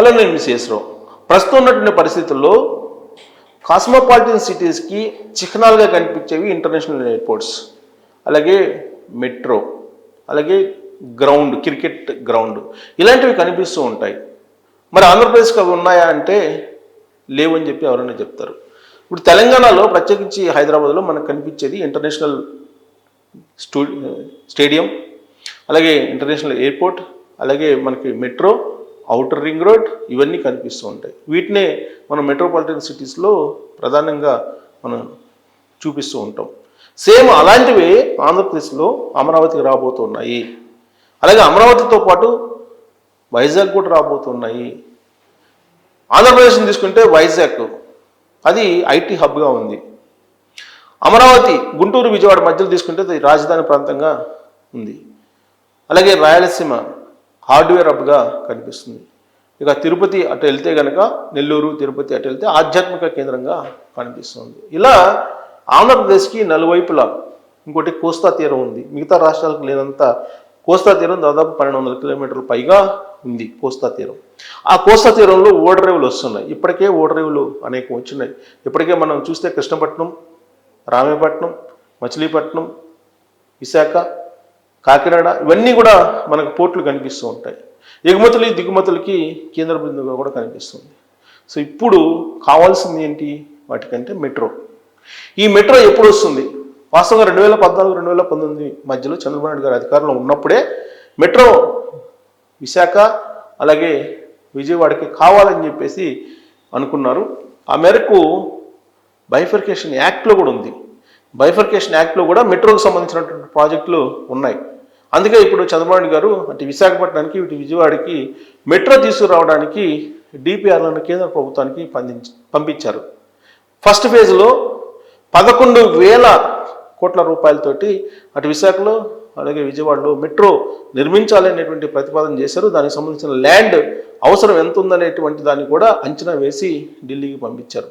Hello నేను miss రావు ప్రస్తుతం ఉన్నటువంటి పరిస్థితుల్లో కాస్మోపాలిటన్ సిటీస్కి చిహ్నాలుగా కనిపించేవి ఇంటర్నేషనల్ ఎయిర్పోర్ట్స్. అలాగే మెట్రో అలాగే గ్రౌండ్ క్రికెట్ గ్రౌండ్. ఇలాంటివి కనిపిస్తూ ఉంటాయి. మరి ఆంధ్రప్రదేశ్కి అవి ఉన్నాయా అంటే లేవని చెప్పి ఎవరైనా చెప్తారు. ఇప్పుడు తెలంగాణలో ప్రత్యేకించి హైదరాబాద్లో మనకు కనిపించేది ఇంటర్నేషనల్ స్టూ స్టేడియం అలాగే ఇంటర్నేషనల్ ఎయిర్పోర్ట్ అలాగే మనకి మెట్రో అవుటర్ రింగ్ రోడ్ ఇవన్నీ కనిపిస్తూ ఉంటాయి. వీటినే మనం మెట్రోపాలిటన్ సిటీస్లో ప్రధానంగా మనం చూపిస్తూ ఉంటాం. సేమ్ అలాంటివి ఆంధ్రప్రదేశ్లో అమరావతికి రాబోతున్నాయి అలాగే అమరావతితో పాటు వైజాగ్ కూడా రాబోతున్నాయి ఆంధ్రప్రదేశ్ని తీసుకుంటే వైజాగ్ అది ఐటీ హబ్గా ఉంది. అమరావతి గుంటూరు విజయవాడ మధ్యలో తీసుకుంటే అది రాజధాని ప్రాంతంగా ఉంది. అలాగే రాయలసీమ హార్డ్వేర్ హబ్గా కనిపిస్తుంది. ఇక తిరుపతి అటు వెళ్తే కనుక నెల్లూరు తిరుపతి అటు వెళ్తే ఆధ్యాత్మిక కేంద్రంగా కనిపిస్తుంది. ఇలా ఆంధ్రప్రదేశ్కి నలువైపులా ఇంకోటి కోస్తా తీరం ఉంది. మిగతా రాష్ట్రాలకు లేనంత కోస్తా తీరం దాదాపు పన్నెండు వందల కిలోమీటర్ల పైగా ఉంది కోస్తా తీరం. ఆ కోస్తా తీరంలో ఓడరేవులు వస్తున్నాయి. ఇప్పటికే ఓడరేవులు అనేకం వచ్చినాయి. ఇప్పటికే మనం చూస్తే కృష్ణపట్నం రామేపట్నం మచిలీపట్నం విశాఖ కాకినాడ ఇవన్నీ కూడా మనకు పోర్టులు కనిపిస్తూ ఉంటాయి. ఎగుమతులు దిగుమతులకి కేంద్ర బిందువుగా కూడా కనిపిస్తుంది. సో ఇప్పుడు కావాల్సింది ఏంటి? వాటికంటే మెట్రో. ఈ మెట్రో ఎప్పుడు వస్తుంది? వాస్తవంగా రెండు వేల పద్నాలుగు రెండు వేల పంతొమ్మిది మధ్యలో చంద్రబాబు నాయుడు గారు అధికారంలో ఉన్నప్పుడే మెట్రో విశాఖ అలాగే విజయవాడకి కావాలని చెప్పేసి అనుకున్నారు. ఆ మేరకు బైఫర్కేషన్ యాక్ట్లో కూడా ఉంది. బైఫర్కేషన్ యాక్ట్లో కూడా మెట్రోకి సంబంధించినటువంటి ప్రాజెక్టులు ఉన్నాయి. అందుకే ఇప్పుడు చంద్రబాబు గారు అటు విశాఖపట్నానికి ఇటు విజయవాడకి మెట్రో తీసుకురావడానికి డిపిఆర్లను కేంద్ర ప్రభుత్వానికి పంపించి పంపించారు. ఫస్ట్ ఫేజ్లో పదకొండు వేల కోట్ల రూపాయలతోటి అటు విశాఖలో అలాగే విజయవాడలో మెట్రో నిర్మించాలనేటువంటి ప్రతిపాదన చేశారు. దానికి సంబంధించిన ల్యాండ్ అవసరం ఎంత ఉందనేటువంటి దాన్ని కూడా అంచనా వేసి ఢిల్లీకి పంపించారు.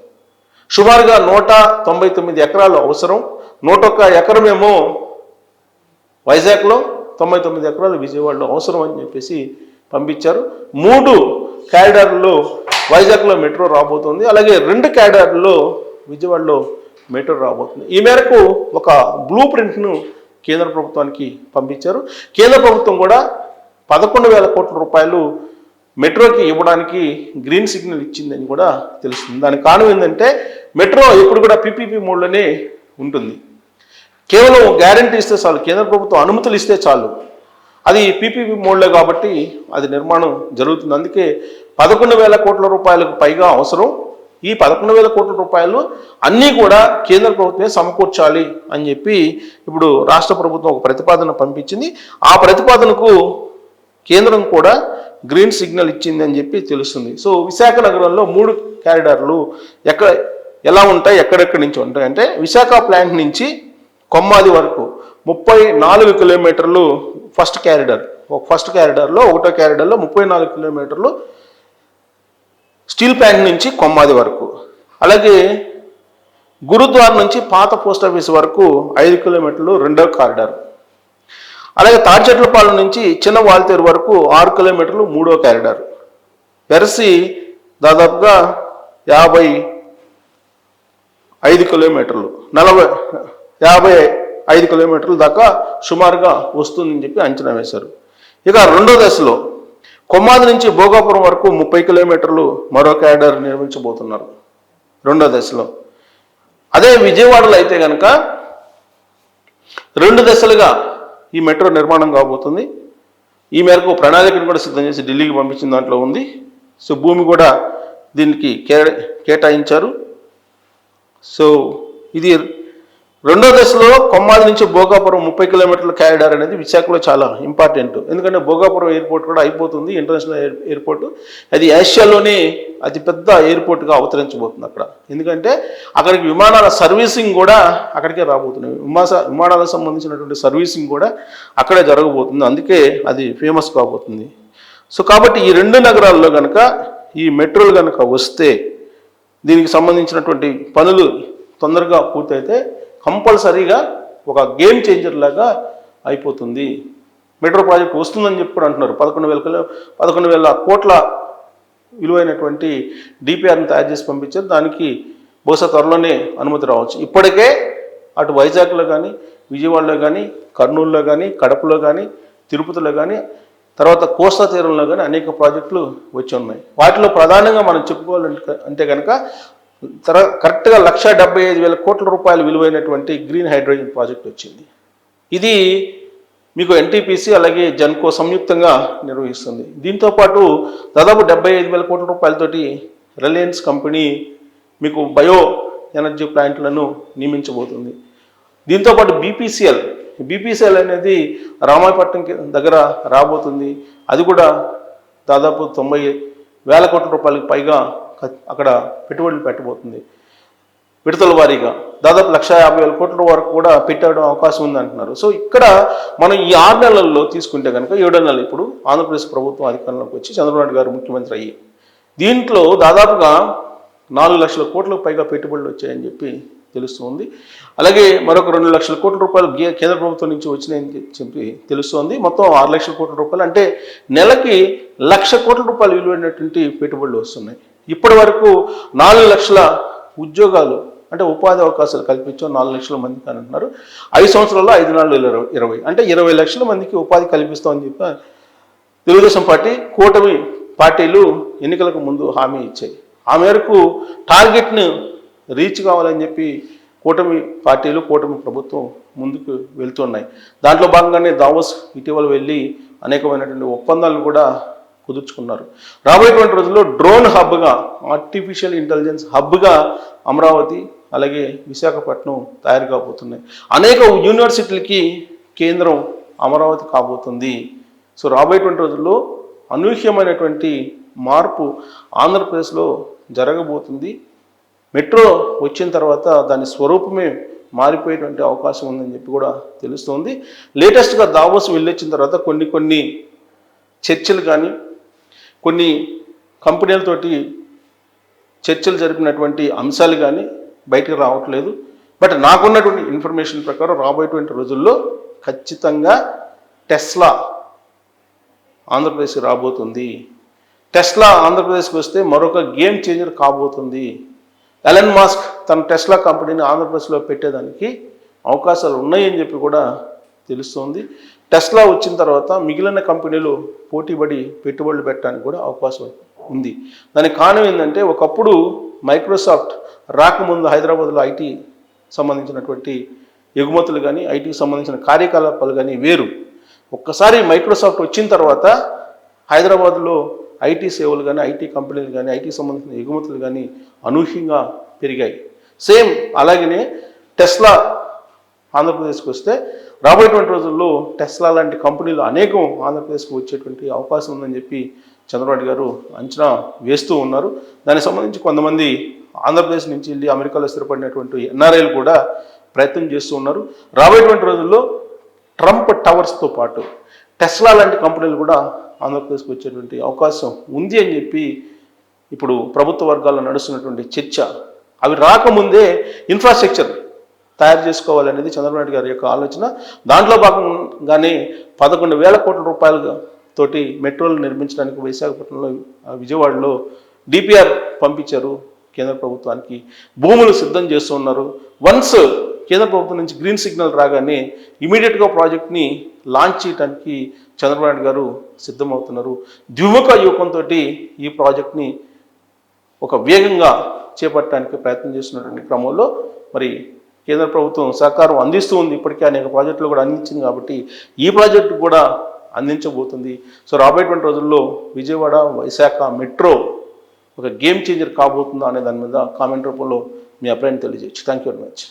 సుమారుగా నూట తొంభై తొమ్మిది ఎకరాలు అవసరం. నూట ఒక్క ఎకరమేమో వైజాగ్లో తొంభై తొమ్మిది ఎకరాలు విజయవాడలో అవసరం అని చెప్పేసి పంపించారు. మూడు క్యారిడార్లో వైజాగ్లో మెట్రో రాబోతుంది. అలాగే రెండు క్యారిడార్లో విజయవాడలో మెట్రో రాబోతుంది. ఈ మేరకు ఒక బ్లూ ప్రింట్ను కేంద్ర ప్రభుత్వానికి పంపించారు. కేంద్ర ప్రభుత్వం కూడా పదకొండు వేల కోట్ల రూపాయలు మెట్రోకి ఇవ్వడానికి గ్రీన్ సిగ్నల్ ఇచ్చిందని కూడా తెలుస్తుంది. దానికి కారణం ఏంటంటే మెట్రో ఇప్పుడు కూడా పీపీపీ మోడ్లోనే ఉంటుంది. కేవలం గ్యారంటీ ఇస్తే చాలు కేంద్ర ప్రభుత్వం అనుమతులు ఇస్తే చాలు. అది పీపీపీ మోడ్లో కాబట్టి అది నిర్మాణం జరుగుతుంది. అందుకే పదకొండు వేల కోట్ల రూపాయలకు పైగా అవసరం. ఈ పదకొండు వేల కోట్ల రూపాయలు అన్నీ కూడా కేంద్ర ప్రభుత్వమే సమకూర్చాలి అని చెప్పి ఇప్పుడు రాష్ట్ర ప్రభుత్వం ఒక ప్రతిపాదన పంపించింది. ఆ ప్రతిపాదనకు కేంద్రం కూడా గ్రీన్ సిగ్నల్ ఇచ్చింది అని చెప్పి తెలుస్తుంది. సో విశాఖ నగరంలో మూడు క్యారిడార్లు ఎక్కడ ఎలా ఉంటాయి ఎక్కడెక్కడి నుంచి ఉంటాయి అంటే విశాఖ ప్లాంట్ నుంచి కొమ్మాది వరకు ముప్పై నాలుగు కిలోమీటర్లు ఫస్ట్ క్యారిడర్ ఒక ఫస్ట్ క్యారిడర్లో ఒకటో క్యారిడర్లో ముప్పై నాలుగు కిలోమీటర్లు స్టీల్ ప్లాంట్ నుంచి కొమ్మాది వరకు. అలాగే గురుద్వార్ నుంచి పాత పోస్ట్ ఆఫీస్ వరకు ఐదు కిలోమీటర్లు రెండో కారిడార్ అలాగే తాడిచెట్లపాలెం నుంచి చిన్న వాల్తేరు వరకు ఆరు కిలోమీటర్లు మూడో క్యారిడార్ పెరసి దాదాపుగా యాభై ఐదు కిలోమీటర్లు నలభై యాభై ఐదు కిలోమీటర్ల దాకా సుమారుగా వస్తుందని చెప్పి అంచనా వేశారు. ఇక రెండో దశలో కొమ్మాది నుంచి భోగాపురం వరకు ముప్పై కిలోమీటర్లు మరో క్యాడర్ నిర్మించబోతున్నారు. రెండో దశలో. అదే విజయవాడలో అయితే కనుక రెండు దశలుగా ఈ మెట్రో నిర్మాణం కాబోతుంది. ఈ మేరకు ప్రణాళికను కూడా సిద్ధం చేసి ఢిల్లీకి పంపించిన దాంట్లో ఉంది. సో భూమి కూడా దీనికి కే కేటాయించారు. సో ఇది రెండో దశలో కొమ్మాది నుంచి భోగాపురం ముప్పై కిలోమీటర్ల క్యారిడార్ అనేది విశాఖలో చాలా ఇంపార్టెంట్ ఎందుకంటే భోగాపురం ఎయిర్పోర్ట్ కూడా అయిపోతుంది ఇంటర్నేషనల్ ఎయిర్ ఎయిర్పోర్ట్ అది ఏషియాలోనే అతిపెద్ద ఎయిర్పోర్ట్గా అవతరించబోతుంది అక్కడ. ఎందుకంటే అక్కడికి విమానాల సర్వీసింగ్ కూడా అక్కడికే రాబోతున్నాయి విమాస విమానాలకు సంబంధించినటువంటి సర్వీసింగ్ కూడా అక్కడే జరగబోతుంది. అందుకే అది ఫేమస్ కాబోతుంది. సో కాబట్టి ఈ రెండు నగరాల్లో కనుక ఈ మెట్రోలు కనుక వస్తే దీనికి సంబంధించినటువంటి పనులు తొందరగా పూర్తయితే కంపల్సరీగా ఒక గేమ్ చేంజర్ లాగా అయిపోతుంది. మెట్రో ప్రాజెక్ట్ వస్తుందని చెప్పి కూడా అంటున్నారు. పదకొండు వేల కిలో పదకొండు వేల కోట్ల విలువైనటువంటి డిపిఆర్ని తయారు చేసి పంపించారు. దానికి బహుశా త్వరలోనే అనుమతి రావచ్చు. ఇప్పటికే అటు వైజాగ్లో కానీ విజయవాడలో కానీ కర్నూలులో కానీ కడపలో కానీ తిరుపతిలో కానీ తర్వాత కోస్తా తీరంలో కానీ అనేక ప్రాజెక్టులు వచ్చి ఉన్నాయి. వాటిలో ప్రధానంగా మనం చెప్పుకోవాలంటే అంటే కనుక తర కరెక్ట్గా లక్ష డెబ్బై ఐదు వేల కోట్ల రూపాయలు విలువైనటువంటి గ్రీన్ హైడ్రోజన్ ప్రాజెక్ట్ వచ్చింది. ఇది మీకు ఎన్టీపీసీ అలాగే జన్కో సంయుక్తంగా నిర్వహిస్తుంది. దీంతో పాటు దాదాపు డెబ్బై ఐదు వేల కోట్ల రూపాయలతోటి రిలయన్స్ కంపెనీ మీకు బయో ఎనర్జీ ప్లాంట్లను నియమించబోతుంది. దీంతో పాటు బీపీసీఎల్ బీపీసీఎల్ అనేది రామాయపట్నం దగ్గర రాబోతుంది. అది కూడా దాదాపు తొంభై వేల కోట్ల రూపాయలకు పైగా అక్కడ పెట్టుబడులు పెట్టబోతుంది. విడతల వారీగా దాదాపు లక్ష యాభై వేల కోట్ల వరకు కూడా పెట్టడం అవకాశం ఉంది అంటున్నారు. సో ఇక్కడ మనం ఈ ఆరు నెలల్లో తీసుకుంటే కనుక ఏడో నెలలు ఇప్పుడు ఆంధ్రప్రదేశ్ ప్రభుత్వం అధికారంలోకి వచ్చి చంద్రబాబు నాయుడు గారు ముఖ్యమంత్రి అయ్యి దీంట్లో దాదాపుగా నాలుగు లక్షల కోట్లకు పైగా పెట్టుబడులు వచ్చాయని చెప్పి తెలుస్తుంది. అలాగే మరొక రెండు లక్షల కోట్ల రూపాయలు గే- కేంద్ర ప్రభుత్వం నుంచి వచ్చినాయని చెప్పి తెలుస్తోంది. మొత్తం ఆరు లక్షల కోట్ల రూపాయలు. అంటే నెలకి లక్ష కోట్ల రూపాయలు విలువైనటువంటి పెట్టుబడులు వస్తున్నాయి. ఇప్పటి వరకు నాలుగు లక్షల ఉద్యోగాలు అంటే ఉపాధి అవకాశాలు కల్పించాం నాలుగు లక్షల మందికి అని అంటున్నారు ఐదు సంవత్సరాల్లో ఐదు నాలుగు ఇరవై ఇరవై. అంటే ఇరవై లక్షల మందికి ఉపాధి కల్పిస్తామని చెప్పి తెలుగుదేశం పార్టీ కూటమి పార్టీలు ఎన్నికలకు ముందు హామీ ఇచ్చాయి. ఆ మేరకు టార్గెట్ను రీచ్ కావాలని చెప్పి కూటమి పార్టీలు కూటమి ప్రభుత్వం ముందుకు వెళ్తున్నాయి. దాంట్లో భాగంగానే దావోస్ ఇటీవల వెళ్ళి అనేకమైనటువంటి ఒప్పందాలను కూడా కుదుర్చుకున్నారు. రాబోయేటువంటి రోజుల్లో డ్రోన్ హబ్గా ఆర్టిఫిషియల్ ఇంటెలిజెన్స్ హబ్గా అమరావతి అలాగే విశాఖపట్నం తయారు కాబోతున్నాయి. అనేక యూనివర్సిటీలకి కేంద్రం అమరావతి కాబోతుంది. సో రాబోయేటువంటి రోజుల్లో అనూహ్యమైనటువంటి మార్పు ఆంధ్రప్రదేశ్లో జరగబోతుంది. మెట్రో వచ్చిన తర్వాత దాని స్వరూపమే మారిపోయేటువంటి అవకాశం ఉందని చెప్పి కూడా తెలుస్తోంది. లేటెస్ట్గా దావోస్ వెళ్ళొచ్చిన తర్వాత కొన్ని కొన్ని చర్చలు కానీ కొన్ని కంపెనీలతోటి చర్చలు జరిపినటువంటి అంశాలు కానీ బయటకు రావట్లేదు. బట్ నాకున్నటువంటి ఇన్ఫర్మేషన్ ప్రకారం రాబోయేటువంటి రోజుల్లో ఖచ్చితంగా టెస్లా ఆంధ్రప్రదేశ్కి రాబోతుంది. టెస్లా ఆంధ్రప్రదేశ్కి వస్తే మరొక గేమ్ చేంజర్ కాబోతుంది. ఎలన్ మాస్క్ తన టెస్లా కంపెనీని ఆంధ్రప్రదేశ్లో పెట్టేదానికి అవకాశాలు ఉన్నాయని చెప్పి కూడా తెలుస్తోంది. టెస్లా వచ్చిన తర్వాత మిగిలిన కంపెనీలు పోటీపడి పెట్టుబడులు పెట్టడానికి కూడా అవకాశం ఉంది. దానికి కారణం ఏంటంటే ఒకప్పుడు మైక్రోసాఫ్ట్ రాకముందు హైదరాబాద్లో ఐటీ సంబంధించినటువంటి ఎగుమతులు కానీ ఐటీకి సంబంధించిన కార్యకలాపాలు కానీ వేరు. ఒక్కసారి మైక్రోసాఫ్ట్ వచ్చిన తర్వాత హైదరాబాద్లో ఐటీ సేవలు కానీ ఐటీ కంపెనీలు కానీ ఐటీ సంబంధించిన ఎగుమతులు కానీ అనూహ్యంగా పెరిగాయి. సేమ్ అలాగనే టెస్లా ఆంధ్రప్రదేశ్కి వస్తే రాబోయేటువంటి రోజుల్లో టెస్లా లాంటి కంపెనీలు అనేకం ఆంధ్రప్రదేశ్కి వచ్చేటువంటి అవకాశం ఉందని చెప్పి చంద్రబాబు గారు అంచనా వేస్తూ ఉన్నారు. దానికి సంబంధించి కొంతమంది ఆంధ్రప్రదేశ్ నుంచి వెళ్ళి అమెరికాలో స్థిరపడినటువంటి ఎన్ఆర్ఐలు కూడా ప్రయత్నం చేస్తూ ఉన్నారు. రాబోయేటువంటి రోజుల్లో ట్రంప్ టవర్స్తో పాటు టెస్లా లాంటి కంపెనీలు కూడా ఆంధ్రప్రదేశ్కి వచ్చేటువంటి అవకాశం ఉంది అని చెప్పి ఇప్పుడు ప్రభుత్వ వర్గాల్లో నడుస్తున్నటువంటి చర్చ. అవి రాకముందే ఇన్ఫ్రాస్ట్రక్చర్ తయారు చేసుకోవాలనేది చంద్రబాబు నాయుడు గారి యొక్క ఆలోచన. దాంట్లో భాగంగానే పదకొండు వేల కోట్ల రూపాయలు తోటి మెట్రోలు నిర్మించడానికి విశాఖపట్నంలో విజయవాడలో డిపిఆర్ పంపించారు కేంద్ర ప్రభుత్వానికి. భూములు సిద్ధం చేస్తూ ఉన్నారు. వన్స్ కేంద్ర ప్రభుత్వం నుంచి గ్రీన్ సిగ్నల్ రాగానే ఇమీడియట్గా ప్రాజెక్ట్ని లాంచ్ చేయడానికి చంద్రబాబు నాయుడు గారు సిద్ధమవుతున్నారు. ద్విముఖ యువకంతో ఈ ప్రాజెక్ట్ని ఒక వేగంగా చేపట్టడానికి ప్రయత్నం చేస్తున్నటువంటి క్రమంలో మరి కేంద్ర ప్రభుత్వం సహకారం అందిస్తూ ఉంది. ఇప్పటికే అనేక ప్రాజెక్టులు కూడా అందించింది కాబట్టి ఈ ప్రాజెక్టు కూడా అందించబోతుంది. సో రాబోయేటువంటి రోజుల్లో విజయవాడ వైశాఖ మెట్రో ఒక గేమ్ చేంజర్ కాబోతుందా అనే దాని మీద కామెంట్ రూపంలో మీ అభిప్రాయం తెలియజేయచ్చు. Thank you very much.